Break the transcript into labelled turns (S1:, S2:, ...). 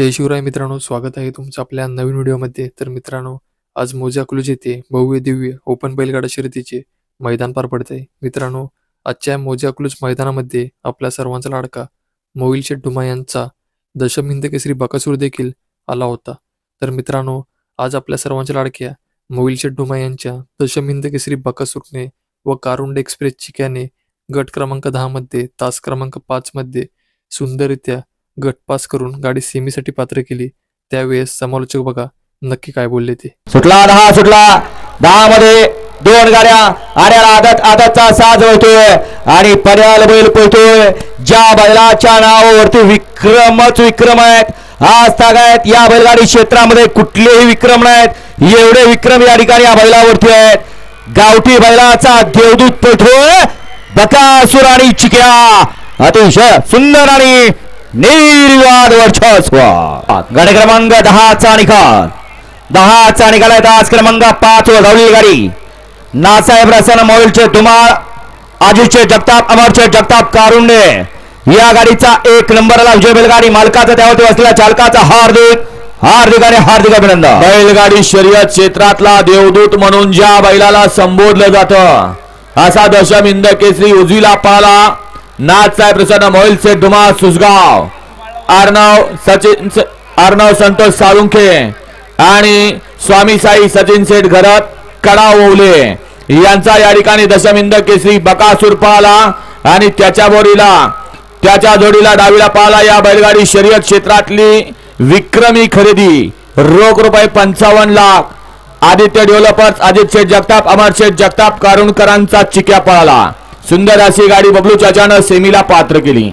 S1: जय शिवराय मित्रांनो स्वागत आहे तुमचं आपल्या नवीन व्हिडिओमध्ये. तर मित्रांनो आज मोजा येथे भव्य दिव्य ओपन बैलगाडा शर्यतीचे मैदान पार पडत आहे मित्रांनो आजच्या मोजा मैदानामध्ये आपल्या सर्वांचा लाडका मोहिल शेठ डुमा यांचा दशम हिंद केसरी बकासूर देखील आला होता. तर मित्रांनो आज आपल्या सर्वांच्या लाडक्या मोहिल शेठ डुमा यांच्या दशम हिंद केसरी बकासूरने व कारुंड एक्सप्रेस चिक्याने गट क्रमांक दहामध्ये तास क्रमांक पाचमध्ये सुंदररित्या गट पास करून गाडी सेमीसाठी पात्र केली त्यावेळेस समालोचक बघा नक्की काय बोलले ते.
S2: सुटला दहा सुटला. दहा मध्ये दोन गाड्या आड्याला आदत आदतचा साज होतोय. आणि पर्याल बैल पळतोय. ज्या बैलाच्या नावावरती विक्रमच विक्रम आहेत. आज तागायत या बैलगाडी क्षेत्रामध्ये कुठलेही विक्रम नाहीत. एवढे विक्रम या ठिकाणी या बैलावरती आहेत. गावठी बैलाचा देवदूत पळतोय. बकासूर आणि चिक्या अतिशय सुंदर आणि निर्वाद वर्चस्व. गड क्रमांक दहाचा निकाल दहाचा निकाल आहे तास क्रमांक पाच व धावलेली गाडी. नासाहेब रसन मोहिलचे धुमाळ आजीचे जगताप अमरचे जगताप कारुंडे या गाडीचा एक नंबरला विजय बैलगाडी मालकाचा त्यावरती असलेल्या चालकाचा हार्दिक हार्दिक आणि हार्दिक अभिनंदन. बैलगाडी शर्यत क्षेत्रातला देवदूत म्हणून ज्या बैलाला संबोधलं जातं असा दशम इंद केसरी उजवीला पाला. नाथसाहेब प्रसन्न मोहिल सेठ धुमा सुसगाव अर्णव सचिन आर्नव अर्णव संतोष साळुंखे आणि स्वामी साई सचिन सेठ घरत कडा ओवले. यांचा या ठिकाणी दशमिंद केसरी बकासूर पाहला आणि त्याच्या बोरीला त्याच्या जोडीला डावीला पाहला या बैलगाडी शर्यत क्षेत्रातली विक्रमी खरेदी. रोख रुपये पंचावन्न लाख. आदित्य डेव्हलपर्स अजित शेठ जगताप अमर शेठ जगताप कारुणकरांचा चिक्या पळाला सुंदर अशी गाडी बबलू चाचानं सेमीला पात्र केली.